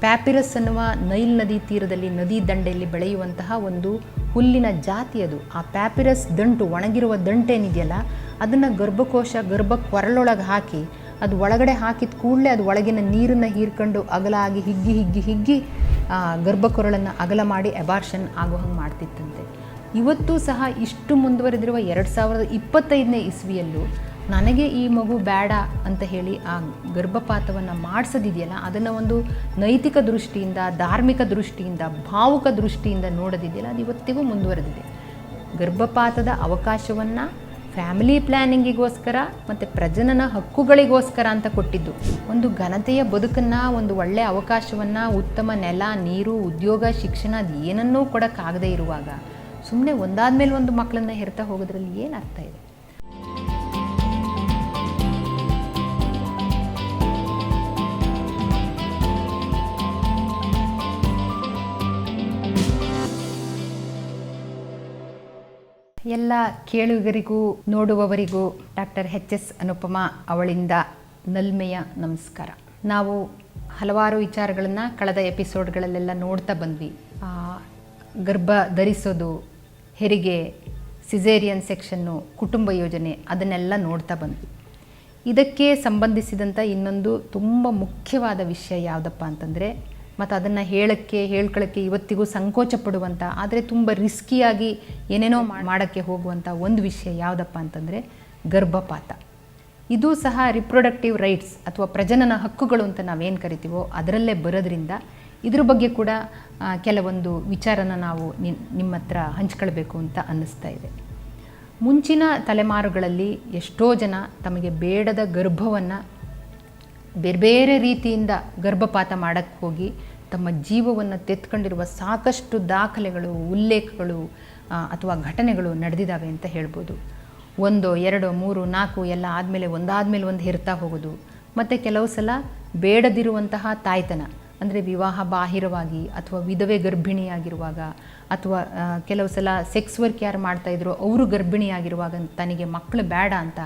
ಪ್ಯಾಪಿರಸ್ ಅನ್ನುವ ನೈಲ್ ನದಿ ತೀರದಲ್ಲಿ ನದಿ ದಂಡೆಯಲ್ಲಿ ಬೆಳೆಯುವಂತಹ ಒಂದು ಹುಲ್ಲಿನ ಜಾತಿ ಅದು. ಆ ಪ್ಯಾಪಿರಸ್ ದಂಟು ಒಣಗಿರುವ ದಂಟೇನಿದೆಯಲ್ಲ ಅದನ್ನು ಗರ್ಭಕೋಶ ಗರ್ಭ ಕೊರಳೊಳಗೆ ಹಾಕಿ ಅದು ಒಳಗಡೆ ಹಾಕಿದ ಕೂಡಲೇ ಅದು ಒಳಗಿನ ನೀರನ್ನು ಹೀರ್ಕೊಂಡು ಅಗಲಾಗಿ ಹಿಗ್ಗಿ ಹಿಗ್ಗಿ ಹಿಗ್ಗಿ ಆ, ಗರ್ಭಕೊರಳನ್ನು ಅಗಲ ಮಾಡಿ ಎಬಾರ್ಷನ್ ಆಗೋ ಹಂಗೆ ಮಾಡ್ತಿತ್ತಂತೆ. ಇವತ್ತು ಸಹ ಇಷ್ಟು ಮುಂದುವರೆದಿರುವ ಎರಡು ಸಾವಿರದ ಇಪ್ಪತ್ತೈದನೇ ಇಸ್ವಿಯಲ್ಲೂ ನನಗೆ ಈ ಮಗು ಬೇಡ ಅಂತ ಹೇಳಿ ಆ ಗರ್ಭಪಾತವನ್ನು ಮಾಡಿಸೋದಿದೆಯಲ್ಲ, ಅದನ್ನು ಒಂದು ನೈತಿಕ ದೃಷ್ಟಿಯಿಂದ, ಧಾರ್ಮಿಕ ದೃಷ್ಟಿಯಿಂದ, ಭಾವುಕ ದೃಷ್ಟಿಯಿಂದ ನೋಡೋದಿದೆಯಲ್ಲ, ಅದು ಇವತ್ತಿಗೂ ಮುಂದುವರೆದಿದೆ. ಗರ್ಭಪಾತದ ಅವಕಾಶವನ್ನು ಫ್ಯಾಮಿಲಿ ಪ್ಲ್ಯಾನಿಂಗಿಗೋಸ್ಕರ ಮತ್ತು ಪ್ರಜನನ ಹಕ್ಕುಗಳಿಗೋಸ್ಕರ ಅಂತ ಕೊಟ್ಟಿದ್ದು, ಒಂದು ಘನತೆಯ ಬದುಕನ್ನು, ಒಂದು ಒಳ್ಳೆಯ ಅವಕಾಶವನ್ನು, ಉತ್ತಮ ನೆಲ, ನೀರು, ಉದ್ಯೋಗ, ಶಿಕ್ಷಣ, ಅದು ಏನನ್ನೂ ಕೊಡೋಕ್ಕಾಗದೇ ಇರುವಾಗ ಸುಮ್ಮನೆ ಒಂದಾದ ಮೇಲೆ ಒಂದು ಮಕ್ಕಳನ್ನ ಹೆರ್ತಾ ಹೋಗೋದ್ರಲ್ಲಿ ಏನು ಅರ್ಥ ಇದೆ? ಎಲ್ಲ ಕೇಳುಗರಿಗೂ, ನೋಡುವವರಿಗೂ ಡಾಕ್ಟರ್ ಎಚ್ ಎಸ್ ಅನುಪಮ ಅವಳಿಂದ ನಲ್ಮೆಯ ನಮಸ್ಕಾರ. ನಾವು ಹಲವಾರು ವಿಚಾರಗಳನ್ನು ಕಳೆದ ಎಪಿಸೋಡ್ಗಳಲ್ಲೆಲ್ಲ ನೋಡ್ತಾ ಬಂದ್ವಿ. ಗರ್ಭ ಧರಿಸೋದು ಹೆರಿಗೆ, ಸಿಸೇರಿಯನ್ ಸೆಕ್ಷನ್ನು ಕುಟುಂಬ ಯೋಜನೆ ಅದನ್ನೆಲ್ಲ ನೋಡ್ತಾ ಬಂದ್ವಿ. ಇದಕ್ಕೆ ಸಂಬಂಧಿಸಿದಂಥ ಇನ್ನೊಂದು ತುಂಬ ಮುಖ್ಯವಾದ ವಿಷಯ ಯಾವುದಪ್ಪ ಅಂತಂದರೆ ಮತ್ತು ಅದನ್ನು ಹೇಳೋಕ್ಕೆ ಹೇಳ್ಕೊಳ್ಳೋಕ್ಕೆ ಇವತ್ತಿಗೂ ಸಂಕೋಚ ಪಡುವಂಥ ಆದರೆ ತುಂಬ ರಿಸ್ಕಿಯಾಗಿ ಏನೇನೋ ಮಾಡೋಕ್ಕೆ ಹೋಗುವಂಥ ಒಂದು ವಿಷಯ ಯಾವುದಪ್ಪ ಅಂತಂದರೆ ಗರ್ಭಪಾತ. ಇದು ಸಹ ರಿಪ್ರೊಡಕ್ಟಿವ್ ರೈಟ್ಸ್ ಅಥವಾ ಪ್ರಜನನ ಹಕ್ಕುಗಳು ಅಂತ ನಾವೇನು ಕರಿತೀವೋ ಅದರಲ್ಲೇ ಬರೋದ್ರಿಂದ ಇದ್ರ ಬಗ್ಗೆ ಕೂಡ ಕೆಲವೊಂದು ವಿಚಾರನ ನಾವು ನಿಮ್ಮ ಹತ್ರ ಹಂಚ್ಕೊಳ್ಬೇಕು ಅಂತ ಅನ್ನಿಸ್ತಾ ಇದೆ. ಮುಂಚಿನ ತಲೆಮಾರುಗಳಲ್ಲಿ ಎಷ್ಟೋ ಜನ ತಮಗೆ ಬೇಡದ ಗರ್ಭವನ್ನು ಬೇರೆ ಬೇರೆ ರೀತಿಯಿಂದ ಗರ್ಭಪಾತ ಮಾಡೋಕ್ಕೆ ಹೋಗಿ ತಮ್ಮ ಜೀವವನ್ನು ತೆತ್ಕೊಂಡಿರುವ ಸಾಕಷ್ಟು ದಾಖಲೆಗಳು, ಉಲ್ಲೇಖಗಳು ಅಥವಾ ಘಟನೆಗಳು ನಡೆದಿದ್ದಾವೆ ಅಂತ ಹೇಳ್ಬೋದು. ಒಂದೋ, ಎರಡೋ, ಮೂರು, ನಾಲ್ಕು ಎಲ್ಲ ಆದಮೇಲೆ ಒಂದಾದ್ಮೇಲೆ ಒಂದು ಹೆರ್ತಾ ಹೋಗೋದು. ಮತ್ತು ಕೆಲವು ಸಲ ಬೇಡದಿರುವಂತಹ ತಾಯ್ತನ, ಅಂದರೆ ವಿವಾಹ ಬಾಹಿರವಾಗಿ ಅಥವಾ ವಿಧವೆ ಗರ್ಭಿಣಿಯಾಗಿರುವಾಗ ಅಥವಾ ಕೆಲವು ಸಲ ಸೆಕ್ಸ್ ವರ್ಕ್ ಯಾರು ಮಾಡ್ತಾಯಿದ್ರು ಅವರು ಗರ್ಭಿಣಿಯಾಗಿರುವಾಗ ತನಗೆ ಮಕ್ಕಳು ಬೇಡ ಅಂತ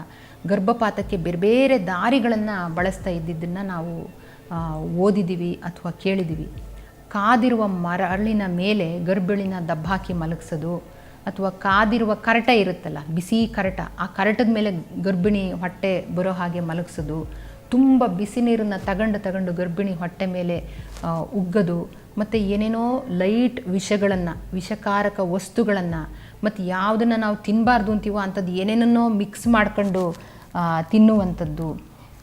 ಗರ್ಭಪಾತಕ್ಕೆ ಬೇರೆ ಬೇರೆ ದಾರಿಗಳನ್ನು ಬಳಸ್ತಾ ಇದ್ದಿದ್ದನ್ನು ನಾವು ಓದಿದ್ದೀವಿ ಅಥವಾ ಕೇಳಿದ್ದೀವಿ ಕಾದಿರುವ ಮರಳಿನ ಮೇಲೆ ಗರ್ಭಿಣಿನ ದಬ್ಬಾಕಿ ಮಲಗಿಸೋದು ಅಥವಾ ಕಾದಿರುವ ಕರಟ ಇರುತ್ತಲ್ಲ, ಬಿಸಿ ಕರಟ, ಆ ಕರಟದ ಮೇಲೆ ಗರ್ಭಿಣಿ ಹೊಟ್ಟೆ ಬರೋ ಹಾಗೆ ಮಲಗಿಸೋದು, ತುಂಬ ಬಿಸಿ ನೀರನ್ನು ತಗೊಂಡು ತಗೊಂಡು ಗರ್ಭಿಣಿ ಹೊಟ್ಟೆ ಮೇಲೆ ಉಗ್ಗೋದು, ಮತ್ತು ಏನೇನೋ ಲೈಟ್ ವಿಷಗಳನ್ನು, ವಿಷಕಾರಕ ವಸ್ತುಗಳನ್ನು, ಮತ್ತು ಯಾವುದನ್ನು ನಾವು ತಿನ್ನಬಾರ್ದು ಅಂತೀವೋ ಅಂಥದ್ದು ಏನೇನನ್ನೋ ಮಿಕ್ಸ್ ಮಾಡ್ಕೊಂಡು ತಿನ್ನುವಂಥದ್ದು.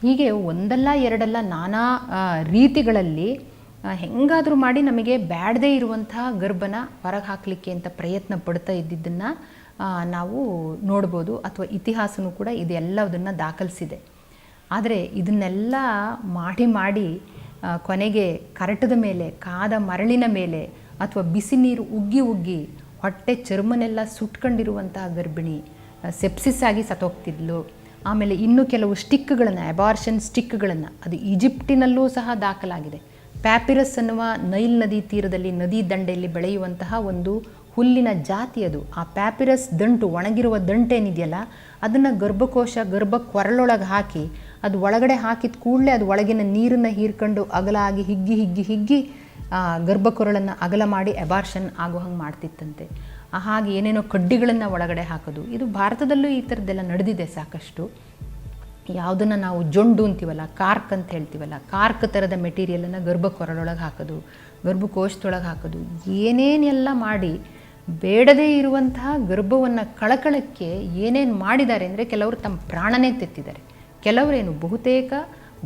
ಹೀಗೆ ಒಂದಲ್ಲ ಎರಡಲ್ಲ ನಾನಾ ರೀತಿಗಳಲ್ಲಿ ಹೆಂಗಾದರೂ ಮಾಡಿ ನಮಗೆ ಬ್ಯಾಡದೇ ಇರುವಂತಹ ಗರ್ಭನ ಹೊರಗೆ ಹಾಕಲಿಕ್ಕೆ ಅಂತ ಪ್ರಯತ್ನ ಪಡ್ತಾ ಇದ್ದಿದ್ದನ್ನು ನಾವು ನೋಡ್ಬೋದು ಅಥವಾ ಇತಿಹಾಸನೂ ಕೂಡ ಇದೆಲ್ಲದನ್ನು ದಾಖಲಿಸಿದೆ. ಆದರೆ ಇದನ್ನೆಲ್ಲ ಮಾಡಿ ಮಾಡಿ ಕೊನೆಗೆ ಕರಟದ ಮೇಲೆ, ಕಾದ ಮರಳಿನ ಮೇಲೆ ಅಥವಾ ಬಿಸಿ ನೀರು ಉಗ್ಗಿ ಉಗ್ಗಿ ಹೊಟ್ಟೆ ಚರ್ಮನೆಲ್ಲ ಸುಟ್ಕೊಂಡಿರುವಂತಹ ಗರ್ಭಿಣಿ ಸೆಪ್ಸಿಸ್ ಆಗಿ ಸತ್ತೋಗ್ತಿದ್ಲು. ಆಮೇಲೆ ಇನ್ನೂ ಕೆಲವು ಸ್ಟಿಕ್ಗಳನ್ನು ಅಬಾರ್ಷನ್ ಸ್ಟಿಕ್ಗಳನ್ನು, ಅದು ಈಜಿಪ್ಟಿನಲ್ಲೂ ಸಹ ದಾಖಲಾಗಿದೆ. ಪ್ಯಾಪಿರಸ್ ಅನ್ನುವ ನೈಲ್ ನದಿ ತೀರದಲ್ಲಿ ನದಿ ದಂಡೆಯಲ್ಲಿ ಬೆಳೆಯುವಂತಹ ಒಂದು ಹುಲ್ಲಿನ ಜಾತಿ ಅದು. ಆ ಪ್ಯಾಪಿರಸ್ ದಂಟು, ಒಣಗಿರುವ ದಂಟೇನಿದೆಯಲ್ಲ ಅದನ್ನು ಗರ್ಭಕೋಶ ಗರ್ಭ ಕೊರಳೊಳಗೆ ಹಾಕಿ, ಅದು ಒಳಗಡೆ ಹಾಕಿದ ಕೂಡಲೇ ಅದು ಒಳಗಿನ ನೀರನ್ನು ಹೀರ್ಕೊಂಡು ಅಗಲಾಗಿ ಹಿಗ್ಗಿ ಹಿಗ್ಗಿ ಹಿಗ್ಗಿ ಗರ್ಭಕೊರಳನ್ನು ಅಗಲ ಮಾಡಿ ಎಬಾರ್ಷನ್ ಆಗೋ ಹಂಗೆ ಮಾಡ್ತಿತ್ತಂತೆ ಹಾಗೆ ಏನೇನೋ ಕಡ್ಡಿಗಳನ್ನು ಒಳಗಡೆ ಹಾಕೋದು. ಇದು ಭಾರತದಲ್ಲೂ ಈ ಥರದ್ದೆಲ್ಲ ನಡೆದಿದೆ ಸಾಕಷ್ಟು. ಯಾವುದನ್ನು ನಾವು ಜೊಂಡು ಅಂತೀವಲ್ಲ, ಕಾರ್ಕ್ ಅಂತ ಹೇಳ್ತೀವಲ್ಲ, ಕಾರ್ಕ್ ಥರದ ಮೆಟೀರಿಯಲನ್ನು ಗರ್ಭಕೊರಳೊಳಗೆ ಹಾಕೋದು, ಗರ್ಭಕೋಶದೊಳಗೆ ಹಾಕೋದು ಏನೇನೆಲ್ಲ ಮಾಡಿ ಬೇಡದೇ ಇರುವಂತಹ ಗರ್ಭವನ್ನು ಕಳಕಳಕ್ಕೆ ಏನೇನು ಮಾಡಿದ್ದಾರೆ ಅಂದರೆ ಕೆಲವರು ತಮ್ಮ ಪ್ರಾಣನೇ ತೆತ್ತಿದ್ದಾರೆ. ಕೆಲವರೇನು ಬಹುತೇಕ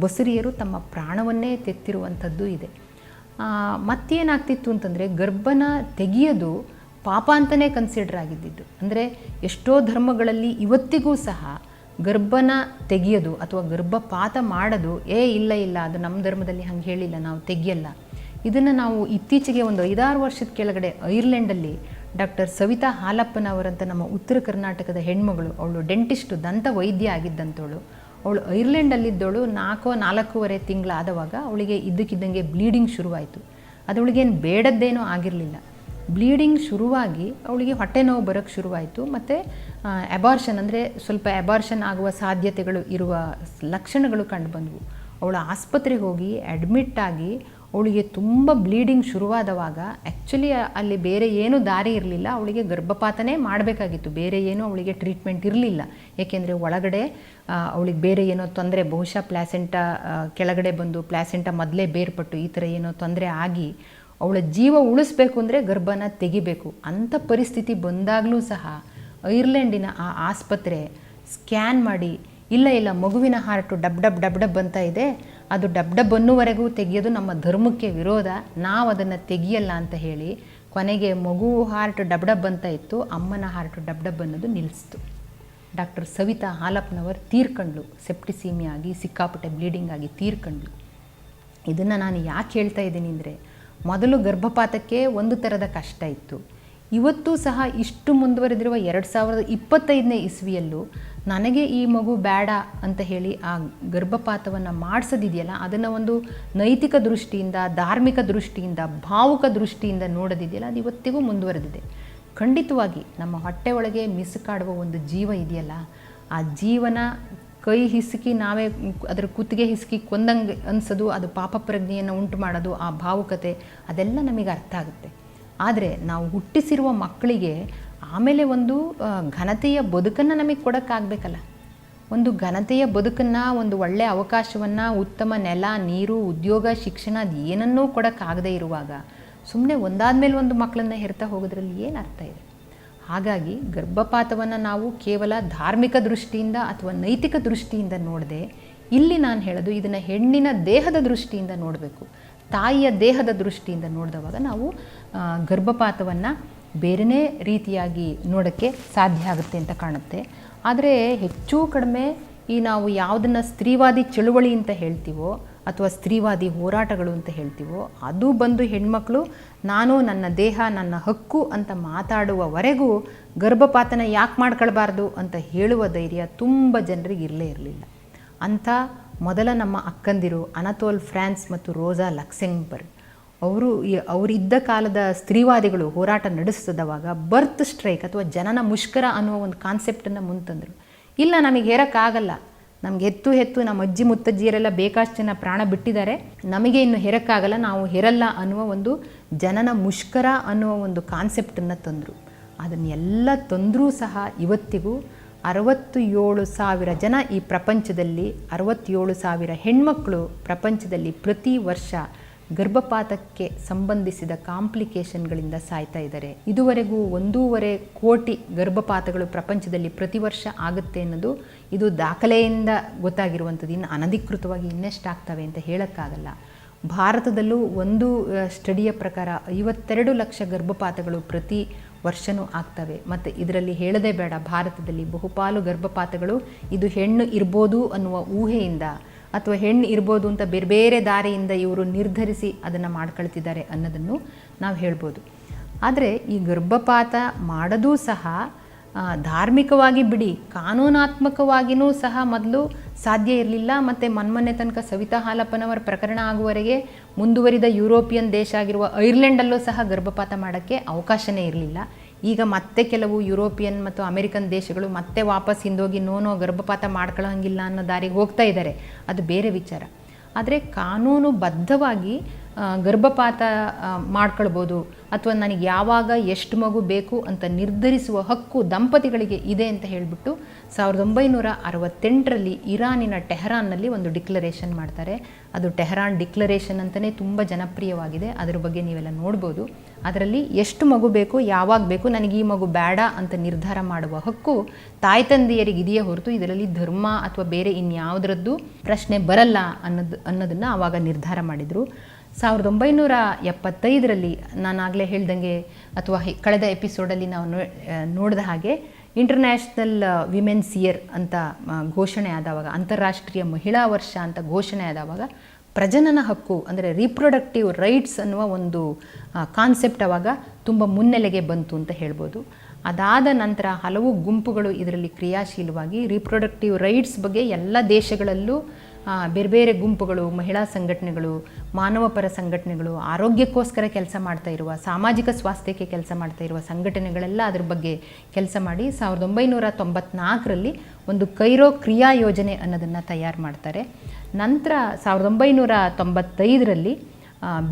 ಬಸುರಿಯರು ತಮ್ಮ ಪ್ರಾಣವನ್ನೇ ತೆತ್ತಿರುವಂಥದ್ದು ಇದೆ. ಮತ್ತೇನಾಗ್ತಿತ್ತು ಅಂತಂದರೆ ಗರ್ಭನ ತೆಗೆಯೋದು ಪಾಪ ಅಂತಲೇ ಕನ್ಸಿಡರ್ ಆಗಿದ್ದಿದ್ದು. ಅಂದರೆ ಎಷ್ಟೋ ಧರ್ಮಗಳಲ್ಲಿ ಇವತ್ತಿಗೂ ಸಹ ಗರ್ಭನ ತೆಗೆಯೋದು ಅಥವಾ ಗರ್ಭಪಾತ ಮಾಡೋದು, ಏ, ಇಲ್ಲ ಇಲ್ಲ, ಅದು ನಮ್ಮ ಧರ್ಮದಲ್ಲಿ ಹಂಗೆ ಹೇಳಿಲ್ಲ, ನಾವು ತೆಗಿಯಲ್ಲ. ಇದನ್ನು ನಾವು ಇತ್ತೀಚೆಗೆ ಒಂದು ಐದಾರು ವರ್ಷದ ಕೆಳಗಡೆ ಐರ್ಲೆಂಡಲ್ಲಿ ಡಾಕ್ಟರ್ ಸವಿತಾ ಹಾಲಪ್ಪನವರಂಥ ನಮ್ಮ ಉತ್ತರ ಕರ್ನಾಟಕದ ಹೆಣ್ಮಗಳು, ಅವಳು ಡೆಂಟಿಸ್ಟು ದಂತ ವೈದ್ಯ ಆಗಿದ್ದಂಥವಳು ಅವಳು ಐರ್ಲೆಂಡಲ್ಲಿದ್ದವಳು ನಾಲ್ಕೋ, ನಾಲ್ಕೂವರೆ ತಿಂಗಳಾದವಾಗ ಅವಳಿಗೆ ಇದ್ದಕ್ಕಿದ್ದಂಗೆ ಬ್ಲೀಡಿಂಗ್ ಶುರುವಾಯಿತು. ಅದು ಅವಳಿಗೇನು ಬೇಡದ್ದೇನೂ ಆಗಿರಲಿಲ್ಲ. ಬ್ಲೀಡಿಂಗ್ ಶುರುವಾಗಿ ಅವಳಿಗೆ ಹೊಟ್ಟೆ ನೋವು ಬರೋಕ್ಕೆ ಶುರುವಾಯಿತು. ಮತ್ತು ಅಬಾರ್ಷನ್ ಅಂದರೆ ಸ್ವಲ್ಪ ಅಬಾರ್ಷನ್ ಆಗುವ ಸಾಧ್ಯತೆಗಳು ಇರುವ ಲಕ್ಷಣಗಳು ಕಂಡುಬಂದವು ಅವಳು ಆಸ್ಪತ್ರೆಗೆ ಹೋಗಿ ಅಡ್ಮಿಟ್ ಆಗಿ ಅವಳಿಗೆ ತುಂಬ ಬ್ಲೀಡಿಂಗ್ ಶುರುವಾದವಾಗ ಆ್ಯಕ್ಚುಲಿ ಅಲ್ಲಿ ಬೇರೆ ಏನೂ ದಾರಿ ಇರಲಿಲ್ಲ. ಅವಳಿಗೆ ಗರ್ಭಪಾತನೇ ಮಾಡಬೇಕಾಗಿತ್ತು. ಬೇರೆ ಏನೂ ಅವಳಿಗೆ ಟ್ರೀಟ್ಮೆಂಟ್ ಇರಲಿಲ್ಲ. ಏಕೆಂದರೆ ಒಳಗಡೆ ಅವಳಿಗೆ ಬೇರೆ ಏನೋ ತೊಂದರೆ, ಬಹುಶಃ ಪ್ಲ್ಯಾಸೆಂಟ ಕೆಳಗಡೆ ಬಂದು ಪ್ಲ್ಯಾಸೆಂಟ ಮೊದಲೇ ಬೇರ್ಪಟ್ಟು ಈ ಥರ ಏನೋ ತೊಂದರೆ ಆಗಿ ಅವಳ ಜೀವ ಉಳಿಸ್ಬೇಕು ಅಂದರೆ ಗರ್ಭನ ತೆಗಿಬೇಕು. ಅಂಥ ಪರಿಸ್ಥಿತಿ ಬಂದಾಗಲೂ ಸಹ ಐರ್ಲೆಂಡಿನ ಆ ಆಸ್ಪತ್ರೆ ಸ್ಕ್ಯಾನ್ ಮಾಡಿ, ಇಲ್ಲ ಇಲ್ಲ ಮಗುವಿನ heart dub dub dub dub ಅಂತ ಇದೆ. ಅದು ಡಬ್ ಡಬ್ಬನ್ನುವರೆಗೂ ತೆಗೆಯೋದು ನಮ್ಮ ಧರ್ಮಕ್ಕೆ ವಿರೋಧ. ನಾವು ಅದನ್ನು ತೆಗಿಯಲ್ಲ ಅಂತ ಹೇಳಿ ಕೊನೆಗೆ ಮಗು ಹಾರ್ಟ್ ಡಬ್ ಡಬ್ ಅಂತ ಇತ್ತು, ಅಮ್ಮನ ಹಾರ್ಟ್ ಡಬ್ ಡಬ್ ಅನ್ನೋದು ನಿಲ್ಲಿಸ್ತು ಡಾಕ್ಟರ್ ಸವಿತಾ ಹಾಲಪ್ಪನವರು ತೀರ್ಕೊಂಡ್ಲು ಸೆಪ್ಟಿಸೀಮಿ ಆಗಿ, ಸಿಕ್ಕಾಪಟ್ಟೆ ಬ್ಲೀಡಿಂಗ್ ಆಗಿ ತೀರ್ಕೊಂಡ್ಲು. ಇದನ್ನು ನಾನು ಯಾಕೆ ಹೇಳ್ತಾ ಇದ್ದೀನಿ ಅಂದರೆ, ಮೊದಲು ಗರ್ಭಪಾತಕ್ಕೆ ಒಂದು ಥರದ ಕಷ್ಟ ಇತ್ತು. ಇವತ್ತು ಸಹ ಇಷ್ಟು ಮುಂದುವರೆದಿರುವ ಎರಡು ಸಾವಿರದ ಇಪ್ಪತ್ತೈದನೇ ಇಸ್ವಿಯಲ್ಲೂ ನನಗೆ ಈ ಮಗು ಬೇಡ ಅಂತ ಹೇಳಿ ಆ ಗರ್ಭಪಾತವನ್ನು ಮಾಡಿಸೋದಿದೆಯಲ್ಲ, ಅದನ್ನು ಒಂದು ನೈತಿಕ ದೃಷ್ಟಿಯಿಂದ, ಧಾರ್ಮಿಕ ದೃಷ್ಟಿಯಿಂದ, ಭಾವುಕ ದೃಷ್ಟಿಯಿಂದ ನೋಡೋದಿದೆಯಲ್ಲ, ಅದು ಇವತ್ತಿಗೂ ಮುಂದುವರೆದಿದೆ. ಖಂಡಿತವಾಗಿ ನಮ್ಮ ಹೊಟ್ಟೆ ಒಳಗೆ ಮಿಸುಕಾಡುವ ಒಂದು ಜೀವ ಇದೆಯಲ್ಲ, ಆ ಜೀವನ ಕೈ ಹಿಸುಕಿ, ನಾವೇ ಅದರ ಕುತ್ತಿಗೆ ಹಿಸುಕಿ ಕೊಂದಂಗೆ ಅನಿಸೋದು, ಅದು ಪಾಪ ಪ್ರಜ್ಞೆಯನ್ನು ಉಂಟು ಮಾಡೋದು, ಆ ಭಾವುಕತೆ, ಅದೆಲ್ಲ ನಮಗೆ ಅರ್ಥ ಆಗುತ್ತೆ. ಆದರೆ ನಾವು ಹುಟ್ಟಿಸಿರುವ ಮಕ್ಕಳಿಗೆ ಆಮೇಲೆ ಒಂದು ಘನತೆಯ ಬದುಕನ್ನು ನಮಗೆ ಕೊಡೋಕ್ಕಾಗಬೇಕಲ್ಲ. ಒಂದು ಘನತೆಯ ಬದುಕನ್ನು, ಒಂದು ಒಳ್ಳೆಯ ಅವಕಾಶವನ್ನು, ಉತ್ತಮ ನೆಲ, ನೀರು, ಉದ್ಯೋಗ, ಶಿಕ್ಷಣ, ಅದು ಏನನ್ನೂ ಕೊಡೋಕ್ಕಾಗದೇ ಇರುವಾಗ ಸುಮ್ಮನೆ ಒಂದಾದ ಮೇಲೆ ಒಂದು ಮಕ್ಕಳನ್ನ ಹೆರ್ತಾ ಹೋಗೋದ್ರಲ್ಲಿ ಏನು ಅರ್ಥ ಇದೆ? ಹಾಗಾಗಿ ಗರ್ಭಪಾತವನ್ನು ನಾವು ಕೇವಲ ಧಾರ್ಮಿಕ ದೃಷ್ಟಿಯಿಂದ ಅಥವಾ ನೈತಿಕ ದೃಷ್ಟಿಯಿಂದ ನೋಡದೆ, ಇಲ್ಲಿ ನಾನು ಹೇಳೋದು ಇದನ್ನು ಹೆಣ್ಣಿನ ದೇಹದ ದೃಷ್ಟಿಯಿಂದ ನೋಡಬೇಕು. ತಾಯಿಯ ದೇಹದ ದೃಷ್ಟಿಯಿಂದ ನೋಡಿದವಾಗ ನಾವು ಗರ್ಭಪಾತವನ್ನು ಬೇರೆಯೇ ರೀತಿಯಾಗಿ ನೋಡೋಕ್ಕೆ ಸಾಧ್ಯ ಆಗುತ್ತೆ ಅಂತ ಕಾಣುತ್ತೆ. ಆದರೆ ಹೆಚ್ಚು ಕಡಿಮೆ ಈ ನಾವು ಯಾವುದನ್ನು ಸ್ತ್ರೀವಾದಿ ಚಳುವಳಿ ಅಂತ ಹೇಳ್ತೀವೋ ಅಥವಾ ಸ್ತ್ರೀವಾದಿ ಹೋರಾಟಗಳು ಅಂತ ಹೇಳ್ತೀವೋ, ಅದು ಬಂದು ಹೆಣ್ಮಕ್ಳು, ನಾನು ನನ್ನ ದೇಹ, ನನ್ನ ಹಕ್ಕು ಅಂತ ಮಾತಾಡುವವರೆಗೂ ಗರ್ಭಪಾತನ ಯಾಕೆ ಮಾಡ್ಕೊಳ್ಬಾರ್ದು ಅಂತ ಹೇಳುವ ಧೈರ್ಯ ತುಂಬ ಜನರಿಗೆ ಇರಲೇ ಇರಲಿಲ್ಲ. ಅಂಥ ಮೊದಲ ನಮ್ಮ ಅಕ್ಕಂದಿರು ಅನತೋಲ್ ಫ್ರಾನ್ಸ್ ಮತ್ತು ರೋಸಾ ಲಕ್ಸೆಂಬರ್ಗ್. ಅವರು ಅವರಿದ್ದ ಕಾಲದ ಸ್ತ್ರೀವಾದಿಗಳು ಹೋರಾಟ ನಡೆಸಿದವಾಗ ಬರ್ತ್ ಸ್ಟ್ರೈಕ್ ಅಥವಾ ಜನನ ಮುಷ್ಕರ ಅನ್ನುವ ಒಂದು ಕಾನ್ಸೆಪ್ಟನ್ನು ಮುಂತಂದರು. ಇಲ್ಲ, ನಮಗೆ ಹೇರೋಕ್ಕಾಗಲ್ಲ. ನಮ್ಗೆ ಎತ್ತು ಹೆತ್ತು ನಮ್ಮ ಅಜ್ಜಿ ಮುತ್ತಜ್ಜಿಯರೆಲ್ಲ ಬೇಕಾಷ್ಟು ಜನ ಪ್ರಾಣ ಬಿಟ್ಟಿದ್ದಾರೆ. ನಮಗೆ ಇನ್ನು ಹೆರಕ್ಕಾಗಲ್ಲ. ನಾವು ಹೆರಲ್ಲ ಅನ್ನುವ ಒಂದು ಜನನ ಮುಷ್ಕರ ಅನ್ನುವ ಒಂದು ಕಾನ್ಸೆಪ್ಟನ್ನು ತಂದರು. ಅದನ್ನೆಲ್ಲ ತಂದರೂ ಸಹ ಇವತ್ತಿಗೂ ಅರವತ್ತು ಏಳು ಸಾವಿರ ಜನ ಈ ಪ್ರಪಂಚದಲ್ಲಿ, ಅರವತ್ತೇಳು ಸಾವಿರ ಹೆಣ್ಮಕ್ಳು ಪ್ರಪಂಚದಲ್ಲಿ ಪ್ರತಿ ವರ್ಷ ಗರ್ಭಪಾತಕ್ಕೆ ಸಂಬಂಧಿಸಿದ ಕಾಂಪ್ಲಿಕೇಶನ್ಗಳಿಂದ ಸಾಯ್ತಾ ಇದ್ದಾರೆ. ಇದುವರೆಗೂ ಒಂದೂವರೆ ಕೋಟಿ ಗರ್ಭಪಾತಗಳು ಪ್ರಪಂಚದಲ್ಲಿ ಪ್ರತಿ ವರ್ಷ ಆಗುತ್ತೆ ಅನ್ನೋದು ಇದು ದಾಖಲೆಯಿಂದ ಗೊತ್ತಾಗಿರುವಂಥದ್ದು. ಇನ್ನು ಅನಧಿಕೃತವಾಗಿ ಇನ್ನೆಷ್ಟಾಗ್ತವೆ ಅಂತ ಹೇಳೋಕ್ಕಾಗಲ್ಲ. ಭಾರತದಲ್ಲೂ ಒಂದು ಸ್ಟಡಿಯ ಪ್ರಕಾರ ಐವತ್ತೆರಡು ಲಕ್ಷ ಗರ್ಭಪಾತಗಳು ಪ್ರತಿ ವರ್ಷನೂ ಆಗ್ತವೆ. ಮತ್ತು ಇದರಲ್ಲಿ ಹೇಳದೇ ಬೇಡ, ಭಾರತದಲ್ಲಿ ಬಹುಪಾಲು ಗರ್ಭಪಾತಗಳು ಇದು ಹೆಣ್ಣು ಇರ್ಬೋದು ಅನ್ನುವ ಊಹೆಯಿಂದ ಅಥವಾ ಹೆಣ್ಣು ಇರ್ಬೋದು ಅಂತ ಬೇರೆ ಬೇರೆ ದಾರಿಯಿಂದ ಇವರು ನಿರ್ಧರಿಸಿ ಅದನ್ನು ಮಾಡ್ಕೊಳ್ತಿದ್ದಾರೆ ಅನ್ನೋದನ್ನು ನಾವು ಹೇಳ್ಬೋದು. ಆದರೆ ಈ ಗರ್ಭಪಾತ ಮಾಡೋದೂ ಸಹ ಧಾರ್ಮಿಕವಾಗಿ ಬಿಡಿ ಕಾನೂನಾತ್ಮಕವಾಗಿಯೂ ಸಹ ಮೊದಲು ಸಾಧ್ಯ ಇರಲಿಲ್ಲ ಮತ್ತು ಮನ್ಮೊನ್ನೆ ತನಕ ಸವಿತಾ ಹಾಲಪ್ಪನವರ ಪ್ರಕರಣ ಆಗುವವರೆಗೆ ಮುಂದುವರಿದ ಯುರೋಪಿಯನ್ ದೇಶ ಆಗಿರುವ ಐರ್ಲೆಂಡಲ್ಲೂ ಸಹ ಗರ್ಭಪಾತ ಮಾಡೋಕ್ಕೆ ಅವಕಾಶವೇ ಇರಲಿಲ್ಲ. ಈಗ ಮತ್ತೆ ಕೆಲವು ಯುರೋಪಿಯನ್ ಮತ್ತು ಅಮೆರಿಕನ್ ದೇಶಗಳು ಮತ್ತೆ ವಾಪಸ್ ಹಿಂದೋಗಿ ನೋನೋ ಗರ್ಭಪಾತ ಮಾಡ್ಕೊಳ್ಳೋಂಗಿಲ್ಲ ಅನ್ನೋ ದಾರಿಗೆ ಹೋಗ್ತಾ ಇದ್ದಾರೆ. ಅದು ಬೇರೆ ವಿಚಾರ. ಆದರೆ ಕಾನೂನು ಬದ್ಧವಾಗಿ ಗರ್ಭಪಾತ ಮಾಡ್ಕೊಳ್ಬೋದು. ಅಥವಾ ನನಗೆ ಯಾವಾಗ ಎಷ್ಟು ಮಗು ಬೇಕು ಅಂತ ನಿರ್ಧರಿಸುವ ಹಕ್ಕು ದಂಪತಿಗಳಿಗೆ ಇದೆ ಅಂತ ಹೇಳಿಬಿಟ್ಟು ಸಾವಿರದ ಒಂಬೈನೂರ ಅರವತ್ತೆಂಟರಲ್ಲಿ ಇರಾನಿನ ಟೆಹರಾನ್ನಲ್ಲಿ ಒಂದು ಡಿಕ್ಲರೇಷನ್ ಮಾಡ್ತಾರೆ. ಅದು ಟೆಹರಾನ್ ಡಿಕ್ಲರೇಷನ್ ಅಂತಲೇ ತುಂಬ ಜನಪ್ರಿಯವಾಗಿದೆ. ಅದರ ಬಗ್ಗೆ ನೀವೆಲ್ಲ ನೋಡ್ಬೋದು. ಅದರಲ್ಲಿ ಎಷ್ಟು ಮಗು ಬೇಕು, ಯಾವಾಗ ಬೇಕು, ನನಗೆ ಈ ಮಗು ಬೇಡ ಅಂತ ನಿರ್ಧಾರ ಮಾಡುವ ಹಕ್ಕು ತಾಯಿ ತಂದೆಯರಿಗೆ ಇದೆಯೇ ಹೊರತು ಇದರಲ್ಲಿ ಧರ್ಮ ಅಥವಾ ಬೇರೆ ಇನ್ಯಾವುದರದ್ದು ಪ್ರಶ್ನೆ ಬರಲ್ಲ ಅನ್ನೋದು, ಅನ್ನೋದನ್ನು ಆವಾಗ ನಿರ್ಧಾರ ಮಾಡಿದರು. ಸಾವಿರದ ಒಂಬೈನೂರ ಎಪ್ಪತ್ತೈದರಲ್ಲಿ ನಾನಾಗಲೇ ಹೇಳ್ದಂಗೆ ಅಥವಾ ಕಳೆದ ಎಪಿಸೋಡಲ್ಲಿ ನಾವು ನೋಡಿದ ಹಾಗೆ ಇಂಟರ್ನ್ಯಾಷನಲ್ ವಿಮೆನ್ಸ್ ಇಯರ್ ಅಂತ ಘೋಷಣೆ ಆದವಾಗ, ಅಂತಾರಾಷ್ಟ್ರೀಯ ಮಹಿಳಾ ವರ್ಷ ಅಂತ ಘೋಷಣೆ ಆದವಾಗ ಪ್ರಜನನ ಹಕ್ಕು ಅಂದರೆ ರೀಪ್ರೊಡಕ್ಟಿವ್ ರೈಟ್ಸ್ ಅನ್ನುವ ಒಂದು ಕಾನ್ಸೆಪ್ಟ್ ಅವಾಗ ತುಂಬ ಮುನ್ನೆಲೆಗೆ ಬಂತು ಅಂತ ಹೇಳ್ಬೋದು. ಅದಾದ ನಂತರ ಹಲವು ಗುಂಪುಗಳು ಇದರಲ್ಲಿ ಕ್ರಿಯಾಶೀಲವಾಗಿ ರೀಪ್ರೊಡಕ್ಟಿವ್ ರೈಟ್ಸ್ ಬಗ್ಗೆ ಎಲ್ಲ ದೇಶಗಳಲ್ಲೂ ಬೇರೆ ಬೇರೆ ಗುಂಪುಗಳು, ಮಹಿಳಾ ಸಂಘಟನೆಗಳು, ಮಾನವ ಪರ ಸಂಘಟನೆಗಳು ಆರೋಗ್ಯಕ್ಕೋಸ್ಕರ ಕೆಲಸ ಮಾಡ್ತಾ ಇರುವ, ಸಾಮಾಜಿಕ ಸ್ವಾಸ್ಥ್ಯಕ್ಕೆ ಕೆಲಸ ಮಾಡ್ತಾ ಇರುವ ಸಂಘಟನೆಗಳೆಲ್ಲ ಅದ್ರ ಬಗ್ಗೆ ಕೆಲಸ ಮಾಡಿ ಸಾವಿರದ ಒಂಬೈನೂರ ತೊಂಬತ್ನಾಲ್ಕರಲ್ಲಿ ಒಂದು ಕೈರೋ ಕ್ರಿಯಾ ಯೋಜನೆ ಅನ್ನೋದನ್ನು ತಯಾರು ಮಾಡ್ತಾರೆ. ನಂತರ ಸಾವಿರದ ಒಂಬೈನೂರ ತೊಂಬತ್ತೈದರಲ್ಲಿ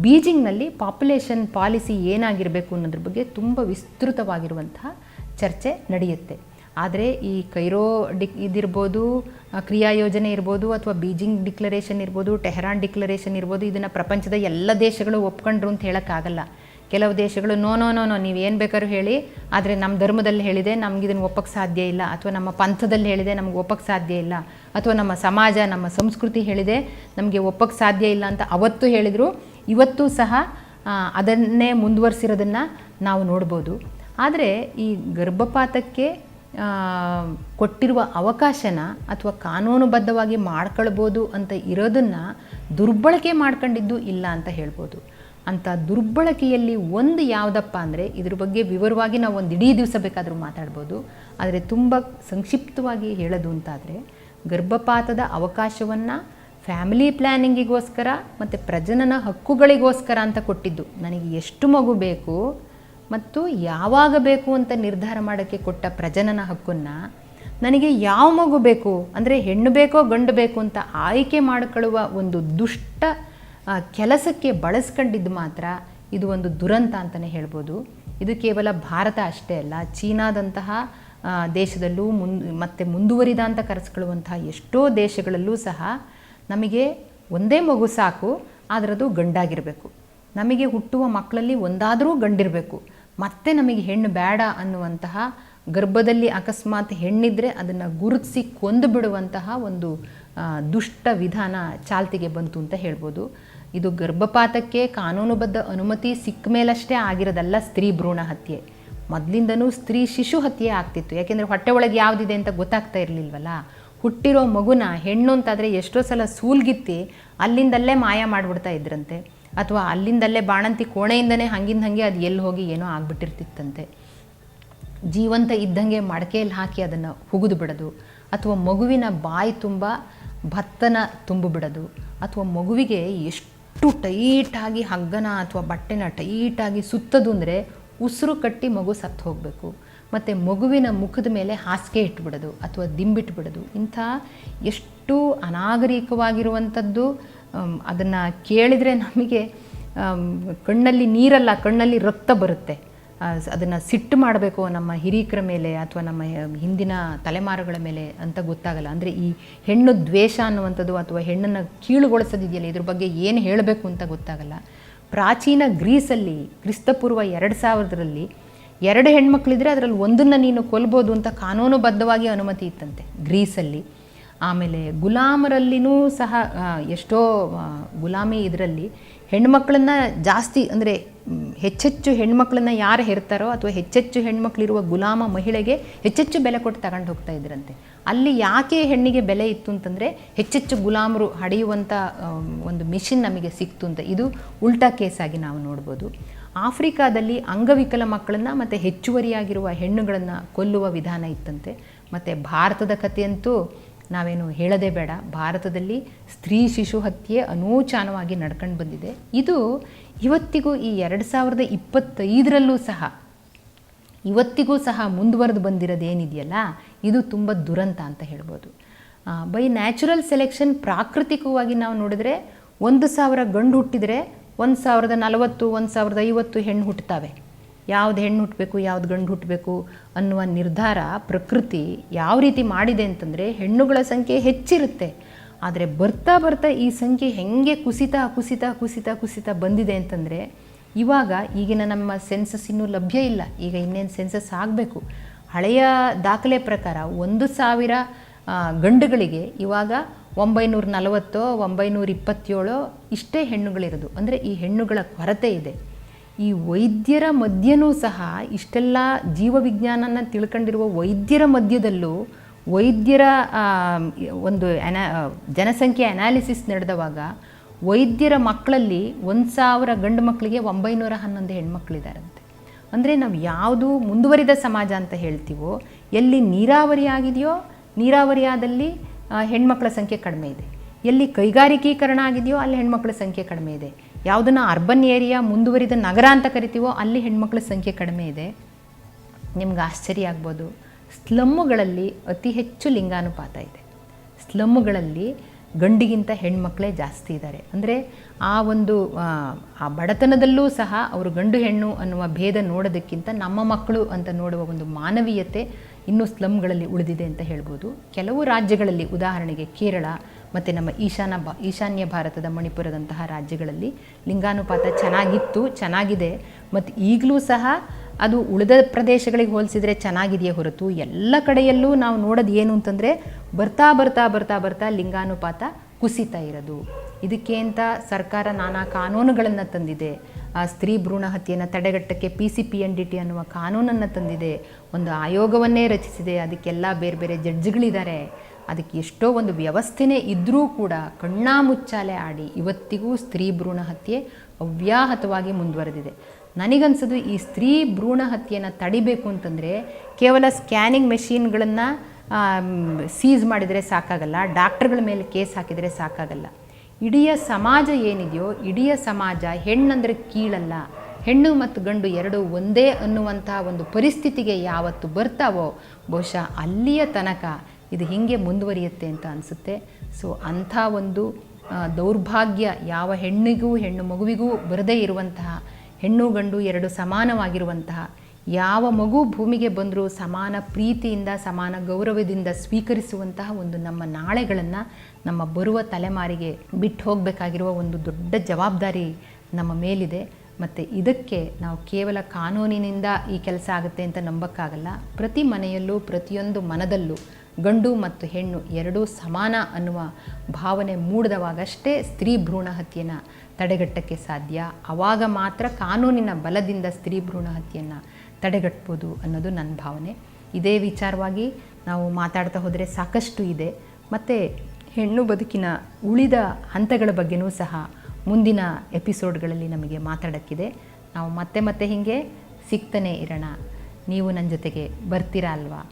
ಬೀಜಿಂಗ್ನಲ್ಲಿ ಪಾಪ್ಯುಲೇಷನ್ ಪಾಲಿಸಿ ಏನಾಗಿರಬೇಕು ಅನ್ನೋದ್ರ ಬಗ್ಗೆ ತುಂಬ ವಿಸ್ತೃತವಾಗಿರುವಂತಹ ಚರ್ಚೆ ನಡೆಯುತ್ತೆ. ಆದರೆ ಈ ಕೈರೋ ಡಿಕ್ ಇದಿರ್ಬೋದು ಕ್ರಿಯಾ ಯೋಜನೆ ಇರ್ಬೋದು ಅಥವಾ ಬೀಜಿಂಗ್ ಡಿಕ್ಲರೇಷನ್ ಇರ್ಬೋದು, ಟೆಹರಾನ್ ಡಿಕ್ಲರೇಷನ್ ಇರ್ಬೋದು, ಇದನ್ನು ಪ್ರಪಂಚದ ಎಲ್ಲ ದೇಶಗಳು ಒಪ್ಕೊಂಡ್ರು ಅಂತ ಹೇಳೋಕ್ಕಾಗಲ್ಲ. ಕೆಲವು ದೇಶಗಳು ನೋ ನೋ ನೋ ನೋ, ನೀವು ಏನು ಬೇಕಾದ್ರೂ ಹೇಳಿ, ಆದರೆ ನಮ್ಮ ಧರ್ಮದಲ್ಲಿ ಹೇಳಿದೆ, ನಮ್ಗೆ ಇದನ್ನು ಒಪ್ಪಕ್ಕೆ ಸಾಧ್ಯ ಇಲ್ಲ, ಅಥವಾ ನಮ್ಮ ಪಂಥದಲ್ಲಿ ಹೇಳಿದೆ, ನಮ್ಗೆ ಒಪ್ಪಕ್ಕೆ ಸಾಧ್ಯ ಇಲ್ಲ, ಅಥವಾ ನಮ್ಮ ಸಮಾಜ, ನಮ್ಮ ಸಂಸ್ಕೃತಿ ಹೇಳಿದೆ, ನಮಗೆ ಒಪ್ಪಕ್ಕೆ ಸಾಧ್ಯ ಇಲ್ಲ ಅಂತ ಅವತ್ತು ಹೇಳಿದರು, ಇವತ್ತು ಸಹ ಅದನ್ನೇ ಮುಂದುವರಿಸಿರೋದನ್ನು ನಾವು ನೋಡ್ಬೋದು. ಆದರೆ ಈ ಗರ್ಭಪಾತಕ್ಕೆ ಕೊಟ್ಟಿರುವ ಅವಕಾಶನ ಅಥವಾ ಕಾನೂನುಬದ್ಧವಾಗಿ ಮಾಡ್ಕೊಳ್ಬೋದು ಅಂತ ಇರೋದನ್ನು ದುರ್ಬಳಕೆ ಮಾಡ್ಕೊಂಡಿದ್ದು ಇಲ್ಲ ಅಂತ ಹೇಳ್ಬೋದು. ಅಂಥ ದುರ್ಬಳಕೆಯಲ್ಲಿ ಒಂದು ಯಾವುದಪ್ಪ ಅಂದರೆ ಇದ್ರ ಬಗ್ಗೆ ವಿವರವಾಗಿ ನಾವು ಒಂದು ಇಡೀ ದಿವಸ ಬೇಕಾದರೂ ಮಾತಾಡ್ಬೋದು. ಆದರೆ ತುಂಬ ಸಂಕ್ಷಿಪ್ತವಾಗಿ ಹೇಳೋದು ಅಂತಾದರೆ ಗರ್ಭಪಾತದ ಅವಕಾಶವನ್ನು ಫ್ಯಾಮಿಲಿ ಪ್ಲ್ಯಾನಿಂಗಿಗೋಸ್ಕರ ಮತ್ತು ಪ್ರಜನನ ಹಕ್ಕುಗಳಿಗೋಸ್ಕರ ಅಂತ ಕೊಟ್ಟಿದ್ದು. ನನಗೆ ಎಷ್ಟು ಮಗು ಬೇಕು? ಮತ್ತು ಯಾವಾಗ ಬೇಕು ಅಂತ ನಿರ್ಧಾರ ಮಾಡೋಕ್ಕೆ ಕೊಟ್ಟ ಪ್ರಜನನ ಹಕ್ಕನ್ನು ನನಗೆ ಯಾವ ಮಗು ಬೇಕು, ಅಂದರೆ ಹೆಣ್ಣು ಬೇಕೋ ಗಂಡು ಬೇಕು ಅಂತ ಆಯ್ಕೆ ಮಾಡಿಕೊಳ್ಳುವ ಒಂದು ದುಷ್ಟ ಕೆಲಸಕ್ಕೆ ಬಳಸ್ಕೊಂಡಿದ್ದು ಮಾತ್ರ ಇದು ಒಂದು ದುರಂತ ಅಂತಲೇ ಹೇಳ್ಬೋದು. ಇದು ಕೇವಲ ಭಾರತ ಅಷ್ಟೇ ಅಲ್ಲ, ಚೀನಾದಂತಹ ದೇಶದಲ್ಲೂ ಮುನ್, ಮತ್ತು ಮುಂದುವರಿದ ಅಂತ ಕರೆಸ್ಕೊಳ್ಳುವಂತಹ ಎಷ್ಟೋ ದೇಶಗಳಲ್ಲೂ ಸಹ ನಮಗೆ ಒಂದೇ ಮಗು ಸಾಕು ಅದರದು ಗಂಡಾಗಿರಬೇಕು. ನಮಗೆ ಹುಟ್ಟುವ ಮಕ್ಕಳಲ್ಲಿ ಒಂದಾದರೂ ಗಂಡಿರಬೇಕು. ಮತ್ತೆ ನಮಗೆ ಹೆಣ್ಣು ಬೇಡ ಅನ್ನುವಂತಹ ಗರ್ಭದಲ್ಲಿ ಅಕಸ್ಮಾತ್ ಹೆಣ್ಣಿದ್ರೆ ಅದನ್ನು ಗುರುತಿಸಿ ಕೊಂದು ಬಿಡುವಂತಹ ಒಂದು ದುಷ್ಟ ವಿಧಾನ ಚಾಲ್ತಿಗೆ ಬಂತು ಅಂತ ಹೇಳ್ಬೋದು. ಇದು ಗರ್ಭಪಾತಕ್ಕೆ ಕಾನೂನುಬದ್ಧ ಅನುಮತಿ ಸಿಕ್ಕ ಮೇಲಷ್ಟೇ ಆಗಿರೋದಲ್ಲ ಸ್ತ್ರೀ ಭ್ರೂಣ ಹತ್ಯೆ. ಮೊದಲಿಂದನೂ ಸ್ತ್ರೀ ಶಿಶು ಹತ್ಯೆ ಆಗ್ತಿತ್ತು. ಯಾಕೆಂದರೆ ಹೊಟ್ಟೆ ಒಳಗೆ ಯಾವುದಿದೆ ಅಂತ ಗೊತ್ತಾಗ್ತಾ ಇರಲಿಲ್ವಲ್ಲ? ಹುಟ್ಟಿರೋ ಮಗುನ ಹೆಣ್ಣು ಅಂತಾದರೆ ಎಷ್ಟೋ ಸಲ ಸೂಲ್ಗಿತ್ತಿ ಅಲ್ಲಿಂದಲ್ಲೇ ಮಾಯ ಮಾಡಿಬಿಡ್ತಾ ಇದ್ರಂತೆ. ಅಥವಾ ಅಲ್ಲಿಂದಲ್ಲೇ ಬಾಣಂತಿ ಕೋಣೆಯಿಂದನೇ ಹಂಗಿಂದ ಹಾಗೆ ಅದು ಎಲ್ಲಿ ಹೋಗಿ ಏನೋ ಆಗ್ಬಿಟ್ಟಿರ್ತಿತ್ತಂತೆ. ಜೀವಂತ ಇದ್ದಂಗೆ ಮಡಕೆಯಲ್ಲಿ ಹಾಕಿ ಅದನ್ನು ಹುಗಿದು ಬಿಡೋದು, ಅಥವಾ ಮಗುವಿನ ಬಾಯಿ ತುಂಬ ಭತ್ತನ ತುಂಬಿಬಿಡೋದು ಅಥವಾ ಮಗುವಿಗೆ ಎಷ್ಟು ಟೈಟಾಗಿ ಹಗ್ಗನ ಅಥವಾ ಬಟ್ಟೆನ ಟೈಟಾಗಿ ಸುತ್ತದು ಅಂದರೆ ಉಸಿರು ಕಟ್ಟಿ ಮಗು ಸತ್ತು ಹೋಗಬೇಕು. ಮತ್ತು ಮಗುವಿನ ಮುಖದ ಮೇಲೆ ಹಾಸಿಗೆ ಇಟ್ಬಿಡೋದು ಅಥವಾ ದಿಂಬಿಟ್ಬಿಡೋದು ಇಂಥ ಎಷ್ಟು ಅನಾಗರಿಕವಾಗಿರುವಂಥದ್ದು ಅದನ್ನು ಕೇಳಿದರೆ ನಮಗೆ ಕಣ್ಣಲ್ಲಿ ನೀರಲ್ಲ, ಕಣ್ಣಲ್ಲಿ ರಕ್ತ ಬರುತ್ತೆ. ಅದನ್ನು ಸಿಟ್ಟು ಮಾಡಬೇಕು ನಮ್ಮ ಹಿರೀಕರ ಮೇಲೆ ಅಥವಾ ನಮ್ಮ ಹಿಂದಿನ ತಲೆಮಾರುಗಳ ಮೇಲೆ ಅಂತ ಗೊತ್ತಾಗಲ್ಲ. ಅಂದರೆ ಈ ಹೆಣ್ಣು ದ್ವೇಷ ಅನ್ನುವಂಥದ್ದು ಅಥವಾ ಹೆಣ್ಣನ್ನು ಕೀಳುಗೊಳಿಸೋದಿದೆಯಲ್ಲ, ಇದ್ರ ಬಗ್ಗೆ ಏನು ಹೇಳಬೇಕು ಅಂತ ಗೊತ್ತಾಗಲ್ಲ. ಪ್ರಾಚೀನ ಗ್ರೀಸಲ್ಲಿ, ಕ್ರಿಸ್ತಪೂರ್ವ ಎರಡು ಸಾವಿರದರಲ್ಲಿ ಎರಡು ಹೆಣ್ಮಕ್ಳಿದ್ರೆ ಅದರಲ್ಲಿ ಒಂದನ್ನು ನೀನು ಕೊಲ್ಬೋದು ಅಂತ ಕಾನೂನುಬದ್ಧವಾಗಿ ಅನುಮತಿ ಇತ್ತಂತೆ, ಗ್ರೀಸಲ್ಲಿ. ಆಮೇಲೆ ಗುಲಾಮರಲ್ಲಿನೂ ಸಹ ಎಷ್ಟೋ ಗುಲಾಮಿ ಇದರಲ್ಲಿ ಹೆಣ್ಮಕ್ಳನ್ನ ಜಾಸ್ತಿ ಅಂದರೆ ಹೆಚ್ಚೆಚ್ಚು ಹೆಣ್ಮಕ್ಳನ್ನ ಯಾರು ಹೆರ್ತಾರೋ ಅಥವಾ ಹೆಚ್ಚೆಚ್ಚು ಹೆಣ್ಮಕ್ಳಿರುವ ಗುಲಾಮ ಮಹಿಳೆಗೆ ಹೆಚ್ಚೆಚ್ಚು ಬೆಲೆ ಕೊಟ್ಟು ತಗೊಂಡು ಹೋಗ್ತಾ ಇದ್ರಂತೆ. ಅಲ್ಲಿ ಯಾಕೆ ಹೆಣ್ಣಿಗೆ ಬೆಲೆ ಇತ್ತು ಅಂತಂದರೆ, ಹೆಚ್ಚೆಚ್ಚು ಗುಲಾಮರು ಹಡೆಯುವಂಥ ಒಂದು ಮಿಷಿನ್ ನಮಗೆ ಸಿಕ್ತು ಅಂತ. ಇದು ಉಲ್ಟಾ ಕೇಸಾಗಿ ನಾವು ನೋಡ್ಬೋದು. ಆಫ್ರಿಕಾದಲ್ಲಿ ಅಂಗವಿಕಲ ಮಕ್ಕಳನ್ನು ಮತ್ತು ಹೆಚ್ಚುವರಿಯಾಗಿರುವ ಹೆಣ್ಣುಗಳನ್ನು ಕೊಲ್ಲುವ ವಿಧಾನ ಇತ್ತಂತೆ. ಮತ್ತು ಭಾರತದ ಕಥೆಯಂತೂ ನಾವೇನು ಹೇಳದೇ ಬೇಡ. ಭಾರತದಲ್ಲಿ ಸ್ತ್ರೀ ಶಿಶು ಹತ್ಯೆ ಅನೂಚಾನವಾಗಿ ನಡ್ಕೊಂಡು ಬಂದಿದೆ. ಇದು ಇವತ್ತಿಗೂ ಈ ಎರಡು ಸಾವಿರದ ಇಪ್ಪತ್ತೈದರಲ್ಲೂ ಸಹ, ಇವತ್ತಿಗೂ ಸಹ ಮುಂದುವರೆದು ಬಂದಿರೋದೇನಿದೆಯಲ್ಲ, ಇದು ತುಂಬ ದುರಂತ ಅಂತ ಹೇಳ್ಬೋದು. ಬೈ ನ್ಯಾಚುರಲ್ ಸೆಲೆಕ್ಷನ್ ಪ್ರಾಕೃತಿಕವಾಗಿ ನಾವು ನೋಡಿದ್ರೆ ಒಂದು ಸಾವಿರ ಗಂಡು ಹುಟ್ಟಿದರೆ ಒಂದು ಸಾವಿರದ ನಲವತ್ತು, ಒಂದು ಸಾವಿರದ ಐವತ್ತು ಹೆಣ್ಣು ಹುಟ್ಟುತ್ತವೆ ಯಾವ್ದು ಹೆಣ್ಣು ಹುಟ್ಟಬೇಕು ಯಾವ್ದು ಗಂಡು ಹುಟ್ಟಬೇಕು ಅನ್ನುವ ನಿರ್ಧಾರ ಪ್ರಕೃತಿ ಯಾವ ರೀತಿ ಮಾಡಿದೆ ಅಂತಂದರೆ ಹೆಣ್ಣುಗಳ ಸಂಖ್ಯೆ ಹೆಚ್ಚಿರುತ್ತೆ. ಆದರೆ ಬರ್ತಾ ಬರ್ತಾ ಈ ಸಂಖ್ಯೆ ಹೆಂಗೆ ಕುಸಿತ ಕುಸಿತ ಕುಸಿತ ಕುಸಿತ ಬಂದಿದೆ ಅಂತಂದರೆ ಇವಾಗ ಈಗಿನ ನಮ್ಮ ಸೆನ್ಸಸ್ ಇನ್ನೂ ಲಭ್ಯ ಇಲ್ಲ. ಈಗ ಇನ್ನೇನು ಸೆನ್ಸಸ್ ಆಗಬೇಕು. ಹಳೆಯ ದಾಖಲೆ ಪ್ರಕಾರ ಒಂದು ಸಾವಿರ ಗಂಡುಗಳಿಗೆ ಇವಾಗ ಒಂಬೈನೂರ ನಲವತ್ತೋ, ಒಂಬೈನೂರ ಇಪ್ಪತ್ತೇಳೋ ಇಷ್ಟೇ ಹೆಣ್ಣುಗಳಿರೋದು. ಅಂದರೆ ಈ ಹೆಣ್ಣುಗಳ ಕೊರತೆ ಇದೆ. ಈ ವೈದ್ಯರ ಮಧ್ಯನೂ ಸಹ ಇಷ್ಟೆಲ್ಲ ಜೀವವಿಜ್ಞಾನನ ತಿಳ್ಕೊಂಡಿರುವ ವೈದ್ಯರ ಮಧ್ಯದಲ್ಲೂ ವೈದ್ಯರ ಒಂದು ಜನಸಂಖ್ಯೆ ಅನಾಲಿಸಿಸ್ ನಡೆದವಾಗ ವೈದ್ಯರ ಮಕ್ಕಳಲ್ಲಿ ಒಂದು ಸಾವಿರ ಗಂಡು ಮಕ್ಕಳಿಗೆ ಒಂಬೈನೂರ ಹನ್ನೊಂದು ಹೆಣ್ಮಕ್ಳಿದಾರಂತೆ. ಅಂದರೆ ನಾವು ಯಾವುದು ಮುಂದುವರಿದ ಸಮಾಜ ಅಂತ ಹೇಳ್ತೀವೋ, ಎಲ್ಲಿ ನೀರಾವರಿ ಆಗಿದೆಯೋ, ನೀರಾವರಿಯಾದಲ್ಲಿ ಹೆಣ್ಮಕ್ಳ ಸಂಖ್ಯೆ ಕಡಿಮೆ ಇದೆ. ಎಲ್ಲಿ ಕೈಗಾರಿಕೀಕರಣ ಆಗಿದೆಯೋ, ಅಲ್ಲಿ ಹೆಣ್ಮಕ್ಳ ಸಂಖ್ಯೆ ಕಡಿಮೆ ಇದೆ. ಯಾವುದನ್ನು ಅರ್ಬನ್ ಏರಿಯಾ ಮುಂದುವರಿದ ನಗರ ಅಂತ ಕರಿತೀವೋ ಅಲ್ಲಿ ಹೆಣ್ಮಕ್ಳ ಸಂಖ್ಯೆ ಕಡಿಮೆ ಇದೆ. ನಿಮ್ಗೆ ಆಶ್ಚರ್ಯ ಆಗ್ಬೋದು. ಸ್ಲಮ್ಮುಗಳಲ್ಲಿ ಅತಿ ಹೆಚ್ಚು ಲಿಂಗಾನುಪಾತ ಇದೆ. ಸ್ಲಮ್ಮುಗಳಲ್ಲಿ ಗಂಡಿಗಿಂತ ಹೆಣ್ಮಕ್ಳೇ ಜಾಸ್ತಿ ಇದ್ದಾರೆ. ಅಂದರೆ ಆ ಒಂದು ಆ, ಬಡತನದಲ್ಲೂ ಸಹ ಅವರು ಗಂಡು ಹೆಣ್ಣು ಅನ್ನುವ ಭೇದ ನೋಡೋದಕ್ಕಿಂತ ನಮ್ಮ ಮಕ್ಕಳು ಅಂತ ನೋಡುವ ಒಂದು ಮಾನವೀಯತೆ ಇನ್ನೂ ಸ್ಲಮ್ಗಳಲ್ಲಿ ಉಳಿದಿದೆ ಅಂತ ಹೇಳ್ಬೋದು. ಕೆಲವು ರಾಜ್ಯಗಳಲ್ಲಿ ಉದಾಹರಣೆಗೆ ಕೇರಳ ಮತ್ತು ನಮ್ಮ ಈಶಾನ ಬ ಈಶಾನ್ಯ ಭಾರತದ ಮಣಿಪುರದಂತಹ ರಾಜ್ಯಗಳಲ್ಲಿ ಲಿಂಗಾನುಪಾತ ಚೆನ್ನಾಗಿತ್ತು, ಚೆನ್ನಾಗಿದೆ. ಮತ್ತು ಈಗಲೂ ಸಹ ಅದು ಉಳಿದ ಪ್ರದೇಶಗಳಿಗೆ ಹೋಲಿಸಿದರೆ ಚೆನ್ನಾಗಿದೆಯೇ ಹೊರತು ಎಲ್ಲ ಕಡೆಯಲ್ಲೂ ನಾವು ನೋಡೋದು ಏನು ಅಂತಂದರೆ ಬರ್ತಾ ಬರ್ತಾ ಬರ್ತಾ ಬರ್ತಾ ಲಿಂಗಾನುಪಾತ ಕುಸಿತಾ ಇರೋದು. ಇದಕ್ಕೆ ಅಂತ ಸರ್ಕಾರ ನಾನಾ ಕಾನೂನುಗಳನ್ನು ತಂದಿದೆ. ಆ ಸ್ತ್ರೀ ಭ್ರೂಣ ಹತ್ಯೆಯನ್ನು ತಡೆಗಟ್ಟಕ್ಕೆ P C P N D T ಅನ್ನುವ ಕಾನೂನನ್ನು ತಂದಿದೆ. ಒಂದು ಆಯೋಗವನ್ನೇ ರಚಿಸಿದೆ. ಅದಕ್ಕೆಲ್ಲ ಬೇರೆ ಬೇರೆ ಜಡ್ಜ್ಗಳಿದ್ದಾರೆ. ಅದಕ್ಕೆ ಎಷ್ಟೋ ಒಂದು ವ್ಯವಸ್ಥೆನೇ ಇದ್ದರೂ ಕೂಡ ಕಣ್ಣಾಮುಚ್ಚಾಲೆ ಆಡಿ ಇವತ್ತಿಗೂ ಸ್ತ್ರೀ ಭ್ರೂಣ ಹತ್ಯೆ ಅವ್ಯಾಹತವಾಗಿ ಮುಂದುವರೆದಿದೆ. ನನಗನ್ಸೋದು ಈ ಸ್ತ್ರೀ ಭ್ರೂಣ ಹತ್ಯೆಯನ್ನು ತಡಿಬೇಕು ಅಂತಂದರೆ ಕೇವಲ ಸ್ಕ್ಯಾನಿಂಗ್ ಮೆಷಿನ್ಗಳನ್ನು ಸೀಸ್ ಮಾಡಿದರೆ ಸಾಕಾಗಲ್ಲ, ಡಾಕ್ಟರ್ಗಳ ಮೇಲೆ ಕೇಸ್ ಹಾಕಿದರೆ ಸಾಕಾಗಲ್ಲ. ಇಡೀ ಸಮಾಜ ಏನಿದೆಯೋ, ಇಡೀ ಸಮಾಜ ಹೆಣ್ಣಂದರೆ ಕೀಳಲ್ಲ, ಹೆಣ್ಣು ಮತ್ತು ಗಂಡು ಎರಡು ಒಂದೇ ಅನ್ನುವಂತಹ ಒಂದು ಪರಿಸ್ಥಿತಿಗೆ ಯಾವತ್ತು ಬರ್ತಾವೋ, ಬಹುಶಃ ಅಲ್ಲಿಯ ತನಕ ಇದು ಹೀಗೆ ಮುಂದುವರಿಯುತ್ತೆ ಅಂತ ಅನಿಸುತ್ತೆ. ಸೊ ಅಂಥ ಒಂದು ದೌರ್ಭಾಗ್ಯ ಯಾವ ಹೆಣ್ಣಿಗೂ, ಹೆಣ್ಣು ಮಗುವಿಗೂ ಬರದೇ ಇರುವಂತಹ, ಹೆಣ್ಣು ಗಂಡು ಎರಡು ಸಮಾನವಾಗಿರುವಂತಹ, ಯಾವ ಮಗು ಭೂಮಿಗೆ ಬಂದರೂ ಸಮಾನ ಪ್ರೀತಿಯಿಂದ, ಸಮಾನ ಗೌರವದಿಂದ ಸ್ವೀಕರಿಸುವಂತಹ ಒಂದು ನಮ್ಮ ನಾಳೆಗಳನ್ನು ನಮ್ಮ ಬರುವ ತಲೆಮಾರಿಗೆ ಬಿಟ್ಟು ಹೋಗಬೇಕಾಗಿರುವ ಒಂದು ದೊಡ್ಡ ಜವಾಬ್ದಾರಿ ನಮ್ಮ ಮೇಲಿದೆ. ಮತ್ತು ಇದಕ್ಕೆ ನಾವು ಕೇವಲ ಕಾನೂನಿನಿಂದ ಈ ಕೆಲಸ ಆಗುತ್ತೆ ಅಂತ ನಂಬಕ್ಕಾಗಲ್ಲ. ಪ್ರತಿ ಮನೆಯಲ್ಲೂ, ಪ್ರತಿಯೊಂದು ಮನದಲ್ಲೂ ಗಂಡು ಮತ್ತು ಹೆಣ್ಣು ಎರಡೂ ಸಮಾನ ಅನ್ನುವ ಭಾವನೆ ಮೂಡಿದವಾಗಷ್ಟೇ ಸ್ತ್ರೀ ಭ್ರೂಣ ಹತ್ಯೆಯನ್ನು ತಡೆಗಟ್ಟಕ್ಕೆ ಸಾಧ್ಯ. ಆವಾಗ ಮಾತ್ರ ಕಾನೂನಿನ ಬಲದಿಂದ ಸ್ತ್ರೀ ಭ್ರೂಣ ಹತ್ಯೆಯನ್ನು ತಡೆಗಟ್ಬೋದು ಅನ್ನೋದು ನನ್ನ ಭಾವನೆ. ಇದೇ ವಿಚಾರವಾಗಿ ನಾವು ಮಾತಾಡ್ತಾ ಹೋದರೆ ಸಾಕಷ್ಟು ಇದೆ. ಮತ್ತು ಹೆಣ್ಣು ಬದುಕಿನ ಉಳಿದ ಹಂತಗಳ ಬಗ್ಗೆಯೂ ಸಹ ಮುಂದಿನ ಎಪಿಸೋಡ್ಗಳಲ್ಲಿ ನಮಗೆ ಮಾತಾಡೋಕ್ಕಿದೆ. ನಾವು ಮತ್ತೆ ಮತ್ತೆ ಹೀಗೆ ಸಿಗ್ತಾನೆ ಇರೋಣ. ನೀವು ನನ್ನ ಜೊತೆಗೆ ಬರ್ತೀರಾ ಅಲ್ವಾ?